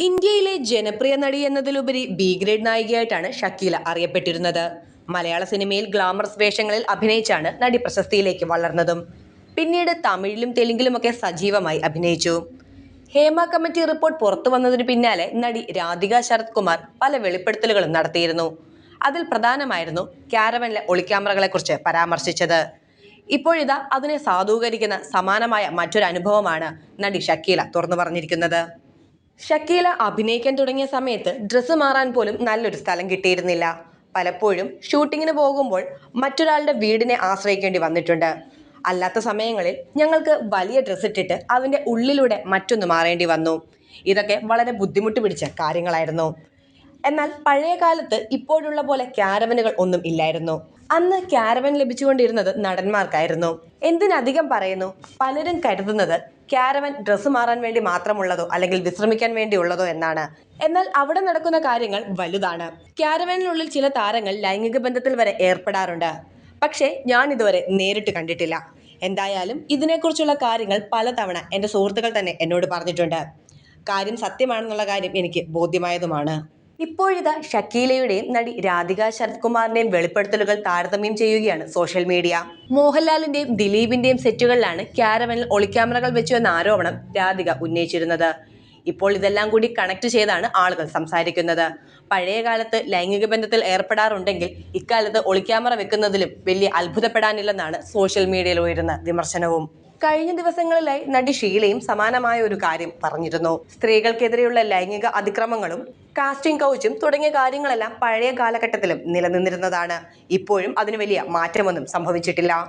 ഇന്ത്യയിലെ ജനപ്രിയ നടി എന്നതിലുപരി ബി ഗ്രേഡ് നായികയായിട്ടാണ് ഷക്കീല അറിയപ്പെട്ടിരുന്നത്. മലയാള സിനിമയിൽ ഗ്ലാമറസ് വേഷങ്ങളിൽ അഭിനയിച്ചാണ് നടി പ്രശസ്തിയിലേക്ക് വളർന്നതും. പിന്നീട് തമിഴിലും തെലുങ്കിലുമൊക്കെ സജീവമായി അഭിനയിച്ചു. ഹേമ കമ്മിറ്റി റിപ്പോർട്ട് പുറത്തു വന്നതിന് പിന്നാലെ നടി രാധിക ശരത് കുമാർ പല വെളിപ്പെടുത്തലുകളും നടത്തിയിരുന്നു. അതിൽ പ്രധാനമായിരുന്നു ക്യാരവനിലെ ഒളിക്യാമറകളെക്കുറിച്ച് പരാമർശിച്ചത്. ഇപ്പോഴിതാ അതിനെ സാധൂകരിക്കുന്ന സമാനമായ മറ്റൊരു അനുഭവമാണ് നടി ഷക്കീല തുറന്നു പറഞ്ഞിരിക്കുന്നത്. ഷക്കീല അഭിനയിക്കാൻ തുടങ്ങിയ സമയത്ത് ഡ്രസ്സ് മാറാൻ പോലും നല്ലൊരു സ്ഥലം കിട്ടിയിരുന്നില്ല. പലപ്പോഴും ഷൂട്ടിങ്ങിന് പോകുമ്പോൾ മറ്റൊരാളുടെ വീടിനെ ആശ്രയിക്കേണ്ടി വന്നിട്ടുണ്ട്. അല്ലാത്ത സമയങ്ങളിൽ ഞങ്ങൾക്ക് വലിയ ഡ്രസ്സ് ഇട്ടിട്ട് അതിന്റെ ഉള്ളിലൂടെ മറ്റൊന്ന് മാറേണ്ടി വന്നു. ഇതൊക്കെ വളരെ ബുദ്ധിമുട്ട് പിടിച്ച കാര്യങ്ങളായിരുന്നു. എന്നാൽ പഴയ കാലത്ത് ഇപ്പോഴുള്ള പോലെ ക്യാരവനുകൾ ഒന്നും ഇല്ലായിരുന്നു. അന്ന് ക്യാരവൻ ലഭിച്ചുകൊണ്ടിരുന്നത് നടന്മാർക്കായിരുന്നു. എന്തിനധികം പറയുന്നു? പലരും കരുതുന്നത് ക്യാരവൻ ഡ്രസ്സ് മാറാൻ വേണ്ടി മാത്രമുള്ളതോ അല്ലെങ്കിൽ വിശ്രമിക്കാൻ വേണ്ടി ഉള്ളതോ എന്നാണ്. എന്നാൽ അവിടെ നടക്കുന്ന കാര്യങ്ങൾ വലുതാണ്. ക്യാരവനിനുള്ളിൽ ചില താരങ്ങൾ ലൈംഗിക ബന്ധത്തിൽ വരെ ഏർപ്പെടാറുണ്ട്. പക്ഷേ ഞാൻ ഇതുവരെ നേരിട്ട് കണ്ടിട്ടില്ല. എന്തായാലും ഇതിനെക്കുറിച്ചുള്ള കാര്യങ്ങൾ പലതവണ എന്റെ സുഹൃത്തുക്കൾ തന്നെ എന്നോട് പറഞ്ഞിട്ടുണ്ട്. കാര്യം സത്യമാണെന്നുള്ള കാര്യം എനിക്ക് ബോധ്യമായതുമാണ്. ഇപ്പോഴിതാ ഷക്കീലയുടെയും നടി രാധിക ശരത് കുമാറിന്റെയും വെളിപ്പെടുത്തലുകൾ താരതമ്യം ചെയ്യുകയാണ് സോഷ്യൽ മീഡിയ. മോഹൻലാലിന്റെയും ദിലീപിന്റെയും സെറ്റുകളിലാണ് ക്യാരവനിൽ ഒളിക്യാമറകൾ വെച്ചു എന്ന ആരോപണം രാധിക ഉന്നയിച്ചിരുന്നത്. ഇപ്പോൾ ഇതെല്ലാം കൂടി കണക്ട് ചെയ്താണ് ആളുകൾ സംസാരിക്കുന്നത്. പഴയ കാലത്ത് ലൈംഗിക ബന്ധത്തിൽ ഏർപ്പെടാറുണ്ടെങ്കിൽ ഇക്കാലത്ത് ഒളിക്യാമറ വെക്കുന്നതിലും വലിയ അത്ഭുതപ്പെടാനില്ലെന്നാണ് സോഷ്യൽ മീഡിയയിൽ ഉയരുന്ന വിമർശനവും. കഴിഞ്ഞ ദിവസങ്ങളിലായി നടി ഷീലയും സമാനമായ ഒരു കാര്യം പറഞ്ഞിരുന്നു. സ്ത്രീകൾക്കെതിരെയുള്ള ലൈംഗിക അതിക്രമങ്ങളും കാസ്റ്റിംഗ് കൗച്ചും തുടങ്ങിയ കാര്യങ്ങളെല്ലാം പഴയ കാലഘട്ടത്തിലും നിലനിന്നിരുന്നതാണ്. ഇപ്പോഴും അതിന് വലിയ മാറ്റമൊന്നും സംഭവിച്ചിട്ടില്ല.